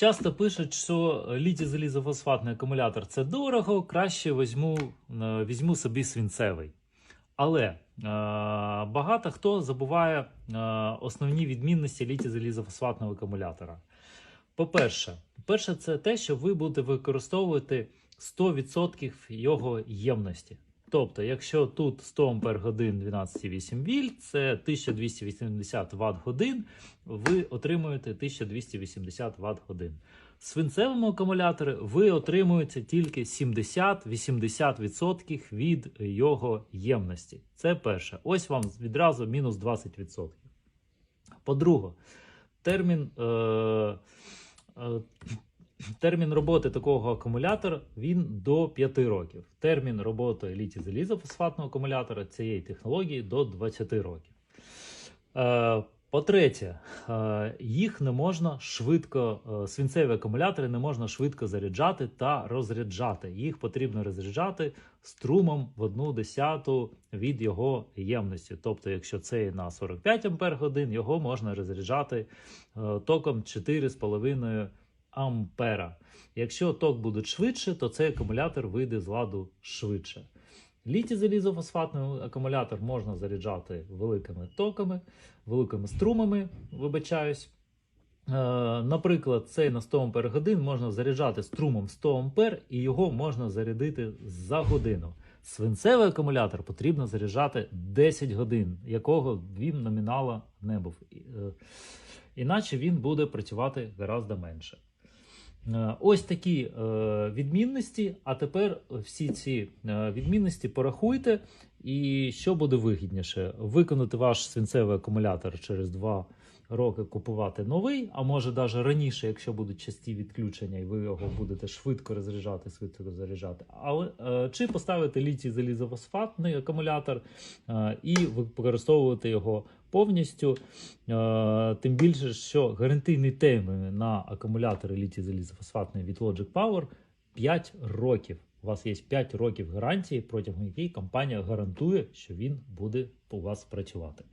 Часто пишуть, що літій залізофосфатний акумулятор це дорого, краще візьму, е, візьму собі свинцевий. Але е, багато хто забуває е, основні відмінності літій залізофосфатного акумулятора. По-перше, перше, це те, що ви будете використовувати 100% його ємності. Тобто, якщо тут 100 Ампер годин 12,8 вольт, це 1280 Вт годин, ви отримуєте 1280 Вт годин. В свинцевому акумуляторі ви отримуєте тільки 70-80% від його ємності. Це перше. Ось вам відразу мінус 20%. По-друге, термін. Е- е- Термін роботи такого акумулятора він до 5 років. Термін роботи літій залізофосфатного акумулятора цієї технології до 20 років. Е, по-третє, е, їх не можна швидко, е, свинцеві акумулятори не можна швидко заряджати та розряджати. Їх потрібно розряджати струмом в 1 десяту від його ємності. Тобто, якщо це на 45 Ампер годин, його можна розряджати током 4,5 ампера. Якщо ток буде швидше, то цей акумулятор вийде з ладу швидше. Літій залізофосфатний акумулятор можна заряджати великими токами, великими струмами, вибачаюсь. Е, Наприклад, цей на 100 Ампер годин можна заряджати струмом 100 Ампер і його можна зарядити за годину. Свинцевий акумулятор потрібно заряджати 10 годин, якого він номінала не був. Е, Іначе він буде працювати гораздо менше. Е, Ось такі е, відмінності. А тепер всі ці е, відмінності порахуйте, і що буде вигідніше: виконати ваш свинцевий акумулятор через 2 роки, купувати новий, а може навіть раніше, якщо будуть часті відключення, і ви його будете швидко розряджати, швидко заряджати. Але е, чи поставити літій залізофосфатний акумулятор е, і використовувати його повністю. Е, Тим більше, що гарантийний термін на акумулятори літій залізофосфатний від Logic Power 5 років. У вас є 5 років гарантії, протягом якої компанія гарантує, що він буде у вас працювати.